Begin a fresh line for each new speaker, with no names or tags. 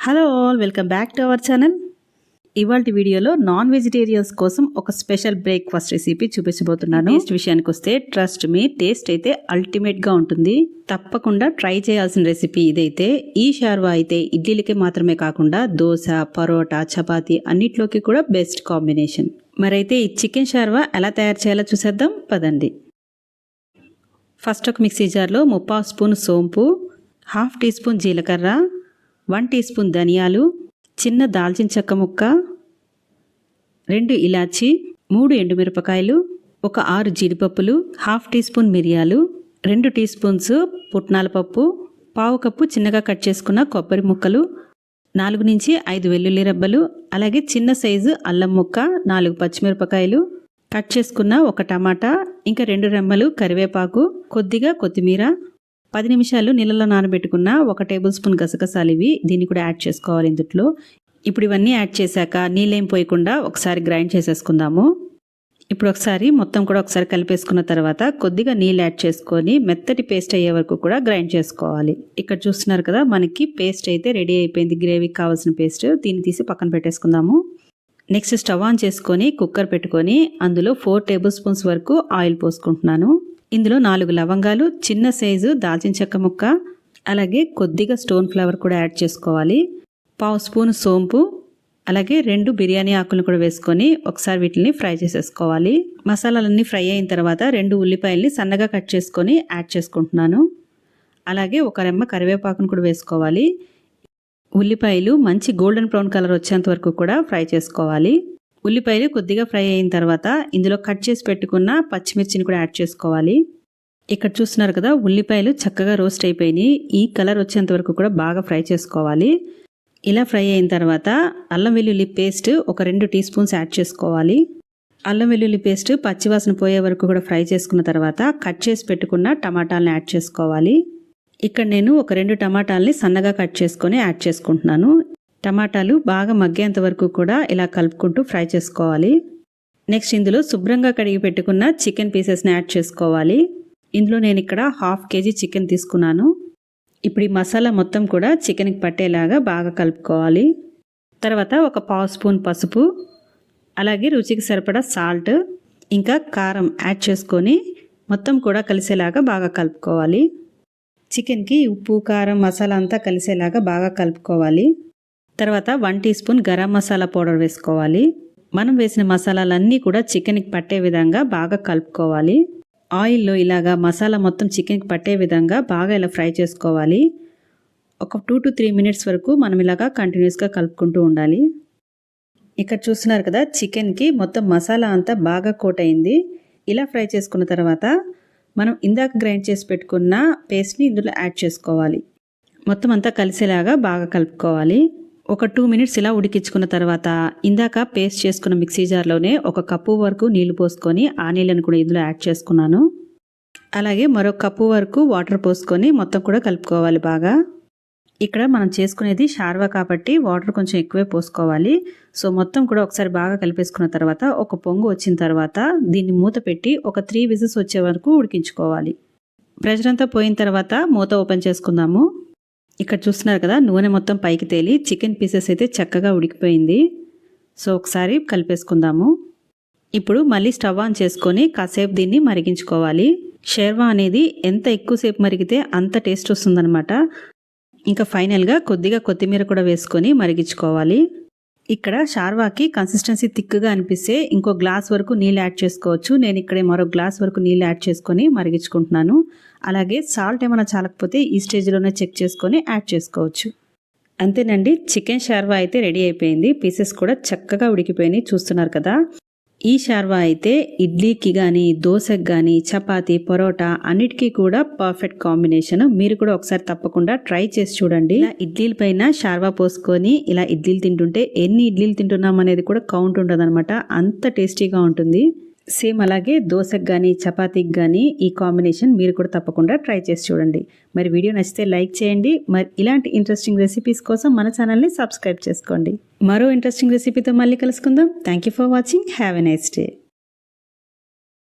Hello all welcome back to our channel ఇవాళ వీడియోలో non vegetarians కోసం ఒక స్పెషల్ బ్రేక్ఫాస్ట్ రెసిపీ చూపించబోతున్నాను. టేస్ట్ విషయానికి వస్తే ట్రస్ట్ మీ టేస్ట్ అయితే అల్టిమేట్గా ఉంటుంది. తప్పకుండా ట్రై చేయాల్సిన రెసిపీ ఇదైతే. ఈ షార్వా అయితే ఇడ్లీలకి మాత్రమే కాకుండా దోశ పరోటా చపాతీ అన్నిట్లోకి కూడా బెస్ట్ కాంబినేషన్ మరైతే ఈ చికెన్ షార్వా ఎలా తయారు చేయాలో చూసేద్దాం పదండి. ఫస్ట్ ఒక మిక్సీ జార్లో ముప్పావు స్పూన్ సోంపు హాఫ్ టీ స్పూన్ జీలకర్ర వన్ టీ స్పూన్ ధనియాలు చిన్న దాల్చిన చెక్క ముక్క రెండు ఇలాచి మూడు ఎండుమిరపకాయలు ఒక ఆరు జీడిపప్పులు హాఫ్ టీ స్పూన్ మిరియాలు రెండు టీ స్పూన్స్ పుట్నాల పప్పు పావు కప్పు చిన్నగా కట్ చేసుకున్న కొబ్బరి ముక్కలు నాలుగు నుంచి ఐదు వెల్లుల్లి రెబ్బలు అలాగే చిన్న సైజు అల్లం ముక్క నాలుగు పచ్చిమిరపకాయలు కట్ చేసుకున్న ఒక టమాటా ఇంకా రెండు రెమ్మలు కరివేపాకు కొద్దిగా కొత్తిమీర పది నిమిషాలు నీళ్ళలో నానబెట్టుకున్న ఒక టేబుల్ స్పూన్ గసగసాలు ఇవి దీన్ని కూడా యాడ్ చేసుకోవాలి ఇందులో ఇప్పుడు ఇవన్నీ యాడ్ చేశాక నీళ్ళేం పోయకుండా ఒకసారి గ్రైండ్ చేసేసుకుందాము. ఇప్పుడు ఒకసారి మొత్తం కూడా ఒకసారి కలిపేసుకున్న తర్వాత కొద్దిగా నీళ్ళు యాడ్ చేసుకొని మెత్తటి పేస్ట్ అయ్యే వరకు కూడా గ్రైండ్ చేసుకోవాలి. ఇక్కడ చూస్తున్నారు కదా మనకి పేస్ట్ అయితే రెడీ అయిపోయింది. గ్రేవీకి కావాల్సిన పేస్ట్ దీన్ని తీసి పక్కన పెట్టేసుకుందాము. నెక్స్ట్ స్టవ్ ఆన్ చేసుకొని కుక్కర్ పెట్టుకొని అందులో ఫోర్ టేబుల్ స్పూన్స్ వరకు ఆయిల్ పోసుకుంటున్నాను. ఇందులో నాలుగు లవంగాలు చిన్న సైజు దాల్చిన చెక్క ముక్క అలాగే కొద్దిగా స్టోన్ ఫ్లవర్ కూడా యాడ్ చేసుకోవాలి. పావు స్పూన్ సోంపు అలాగే రెండు బిర్యానీ ఆకులను కూడా వేసుకొని ఒకసారి వీటిని ఫ్రై చేసేసుకోవాలి. మసాలాలన్నీ ఫ్రై అయిన తర్వాత రెండు ఉల్లిపాయల్ని సన్నగా కట్ చేసుకొని యాడ్ చేసుకుంటున్నాను. అలాగే ఒక రెమ్మ కరివేపాకును కూడా వేసుకోవాలి. ఉల్లిపాయలు మంచి గోల్డెన్ బ్రౌన్ కలర్ వచ్చేంత వరకు కూడా ఫ్రై చేసుకోవాలి. ఉల్లిపాయలు కొద్దిగా ఫ్రై అయిన తర్వాత ఇందులో కట్ చేసి పెట్టుకున్న పచ్చిమిర్చిని కూడా యాడ్ చేసుకోవాలి. ఇక్కడ చూస్తున్నారు కదా ఉల్లిపాయలు చక్కగా రోస్ట్ అయిపోయినాయి. ఈ కలర్ వచ్చేంత వరకు కూడా బాగా ఫ్రై చేసుకోవాలి. ఇలా ఫ్రై అయిన తర్వాత అల్లం వెల్లుల్లి పేస్ట్ ఒక రెండు టీ స్పూన్స్ యాడ్ చేసుకోవాలి. అల్లం వెల్లుల్లి పేస్ట్ పచ్చివాసన పోయే వరకు కూడా ఫ్రై చేసుకున్న తర్వాత కట్ చేసి పెట్టుకున్న టమాటాలను యాడ్ చేసుకోవాలి. ఇక్కడ నేను ఒక రెండు టమాటాలని సన్నగా కట్ చేసుకొని యాడ్ చేసుకుంటున్నాను. టమాటాలు బాగా మగ్గేంత వరకు కూడా ఇలా కలుపుకుంటూ ఫ్రై చేసుకోవాలి. నెక్స్ట్ ఇందులో శుభ్రంగా కడిగి పెట్టుకున్న చికెన్ పీసెస్ని యాడ్ చేసుకోవాలి. ఇందులో నేను ఇక్కడ హాఫ్ కేజీ చికెన్ తీసుకున్నాను. ఇప్పుడు ఈ మసాలా మొత్తం కూడా చికెన్కి పట్టేలాగా బాగా కలుపుకోవాలి. తర్వాత ఒక పావు స్పూన్ పసుపు అలాగే రుచికి సరిపడా సాల్ట్ ఇంకా కారం యాడ్ చేసుకొని మొత్తం కూడా కలిసేలాగా బాగా కలుపుకోవాలి. చికెన్కి ఉప్పు కారం మసాలా అంతా కలిసేలాగా బాగా కలుపుకోవాలి. తర్వాత one teaspoon garam masala powder వేసుకోవాలి. మనం వేసిన మసాలాలన్నీ కూడా చికెన్కి పట్టే విధంగా బాగా కలుపుకోవాలి. ఆయిల్లో ఇలాగా మసాలా మొత్తం చికెన్కి పట్టే విధంగా బాగా ఇలా ఫ్రై చేసుకోవాలి. ఒక టూ టు త్రీ మినిట్స్ వరకు మనం ఇలాగా కంటిన్యూస్గా కలుపుకుంటూ ఉండాలి. ఇక్కడ చూస్తున్నారు కదా చికెన్కి మొత్తం మసాలా అంతా బాగా కోట్ అయింది. ఇలా ఫ్రై చేసుకున్న తర్వాత మనం ఇందాక గ్రైండ్ చేసి పెట్టుకున్న పేస్ట్ని ఇందులో యాడ్ చేసుకోవాలి. మొత్తం అంతా కలిసేలాగా బాగా కలుపుకోవాలి. ఒక టూ మినిట్స్ ఇలా ఉడికించుకున్న తర్వాత ఇందాక పేస్ట్ చేసుకున్న మిక్సీ జార్లోనే ఒక కప్పు వరకు నీళ్ళు పోసుకొని ఆ నీళ్ళని కూడా ఇందులో యాడ్ చేసుకున్నాను. అలాగే మరో కప్పు వరకు వాటర్ పోసుకొని మొత్తం కూడా కలుపుకోవాలి బాగా. ఇక్కడ మనం చేసుకునేది షార్వా కాబట్టి వాటర్ కొంచెం ఎక్కువే పోసుకోవాలి. సో మొత్తం కూడా ఒకసారి బాగా కలిపేసుకున్న తర్వాత ఒక పొంగు వచ్చిన తర్వాత దీన్ని మూత పెట్టి ఒక త్రీ విజిల్స్ వచ్చే వరకు ఉడికించుకోవాలి. ప్రెషర్ అంతా పోయిన తర్వాత మూత ఓపెన్ చేసుకుందాము. ఇక్కడ చూస్తున్నారు కదా నూనె మొత్తం పైకి తేలి చికెన్ పీసెస్ అయితే చక్కగా ఉడికిపోయింది. సో ఒకసారి కలిపేసుకుందాము. ఇప్పుడు మళ్ళీ స్టవ్ ఆన్ చేసుకొని కాసేపు దీన్ని మరిగించుకోవాలి. షేర్వా అనేది ఎంత ఎక్కువసేపు మరిగితే అంత టేస్ట్ వస్తుందనమాట ఇంకా ఫైనల్గా కొద్దిగా కొత్తిమీర కూడా వేసుకొని మరిగించుకోవాలి. ఇక్కడ షార్వాకి కన్సిస్టెన్సీ థిక్గా అనిపిస్తే ఇంకో గ్లాస్ వరకు నీళ్ళు యాడ్ చేసుకోవచ్చు. నేను ఇక్కడ మరో గ్లాస్ వరకు నీళ్ళు యాడ్ చేసుకొని మరిగించుకుంటున్నాను. అలాగే సాల్ట్ ఏమైనా చాలకపోతే ఈ స్టేజ్లోనే చెక్ చేసుకొని యాడ్ చేసుకోవచ్చు. అంతేనండి చికెన్ షార్వా అయితే రెడీ అయిపోయింది. పీసెస్ కూడా చక్కగా ఉడికిపోయినాయి చూస్తున్నారు కదా. ఈ షార్వా అయితే ఇడ్లీకి కానీ దోశకి కానీ చపాతి పరోటా అన్నిటికీ కూడా పర్ఫెక్ట్ కాంబినేషన్ మీరు కూడా ఒకసారి తప్పకుండా ట్రై చేసి చూడండి. ఇలా ఇడ్లీల పైన షార్వా పోసుకొని ఇలా ఇడ్లీలు తింటుంటే ఎన్ని ఇడ్లీలు తింటున్నాం అనేది కూడా కౌంట్ ఉండదు అంత టేస్టీగా ఉంటుంది. సేమ్ అలాగే దోశకు కానీ చపాతీకి కానీ ఈ కాంబినేషన్ మీరు కూడా తప్పకుండా ట్రై చేసి చూడండి. మరి వీడియో నచ్చితే లైక్ చేయండి. మరి ఇలాంటి ఇంట్రెస్టింగ్ రెసిపీస్ కోసం మన ఛానల్ని సబ్స్క్రైబ్ చేసుకోండి. మరో ఇంట్రెస్టింగ్ రెసిపీతో మళ్ళీ కలుసుకుందాం. Thank for watching have a nice day